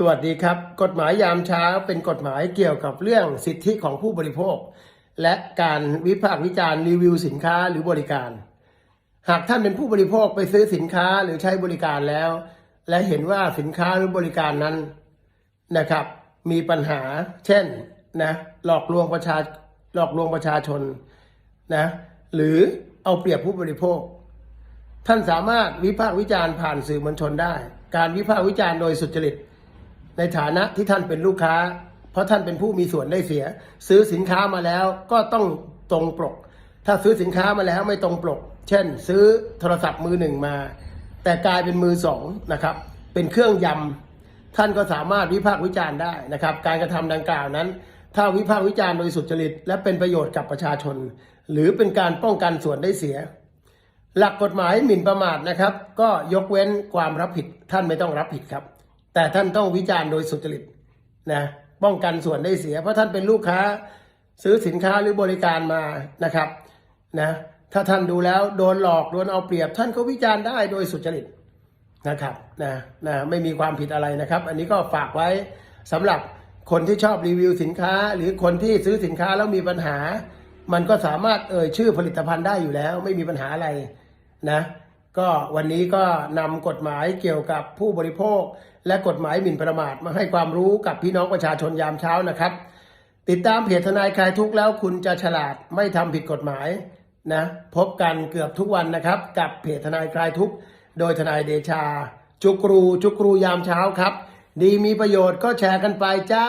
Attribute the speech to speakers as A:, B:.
A: สวัสดีครับ กฎหมายยามเช้าเป็นกฎหมายเกี่ยวกับเรื่องสิทธิของผู้บริโภค และการวิพากษ์วิจารณ์รีวิวสินค้าหรือบริการ หากท่านเป็นผู้บริโภคไปซื้อสินค้าหรือใช้บริการแล้ว และเห็นว่าสินค้าหรือบริการนั้นนะครับ มีปัญหา เช่นนะหลอกลวงประชาหลอกลวงประชาชนนะหรือเอาเปรียบผู้บริโภค ท่านสามารถวิพากษ์วิจารณ์ผ่านสื่อมวลชนได้ การวิพากษ์วิจารณ์โดยสุจริต ในฐานะที่ท่านเป็นลูกค้า เพราะท่านเป็นผู้มีส่วนได้เสีย ซื้อสินค้ามาแล้วก็ต้องตรงปก ถ้าซื้อสินค้ามาแล้วไม่ตรงปก เช่น ซื้อโทรศัพท์มือหนึ่งมา แต่กลายเป็นมือสองนะครับ เป็นเครื่องยำท่านก็สามารถวิพากษ์วิจารณ์ได้นะครับ การกระทำดังกล่าวนั้น ถ้าวิพากษ์วิจารณ์โดยสุจริต และเป็นประโยชน์กับประชาชน หรือเป็นการป้องกันส่วนได้เสียหลักกฎหมายหมิ่นประมาทนะครับ ก็ยกเว้นความรับผิดท่านไม่ต้องรับผิดครับ แต่ท่านต้องวิจารณ์โดยสุจริตนะป้องกันส่วนได้เสีย เพราะท่านเป็นลูกค้าซื้อสินค้าหรือบริการมานะครับนะถ้าท่านดูแล้วโดนหลอกโดนเอาเปรียบ ท่านก็วิจารณ์ได้โดยสุจริตนะครับนะนะไม่มีความผิดอะไรนะครับ อันนี้ก็ฝากไว้สำหรับคนที่ชอบรีวิวสินค้า หรือคนที่ซื้อสินค้าแล้วมีปัญหา มันก็สามารถเอ่ยชื่อผลิตภัณฑ์ได้อยู่แล้ว ไม่มีปัญหาอะไรนะ ก็วันนี้ก็นำกฎหมายเกี่ยวกับผู้บริโภค และกฎหมายหมิ่นประมาทมาให้ความรู้กับพี่น้องประชาชนยามเช้านะครับ ติดตามเพจทนายคลายทุกข์แล้วคุณจะฉลาดไม่ทำผิดกฎหมายนะพบกันเกือบทุกวันนะครับ กับเพจทนายคลายทุกข์โดยทนายเดชา จุกรูจุกรูยามเช้าครับ ดีมีประโยชน์ก็แชร์กันไปจ้า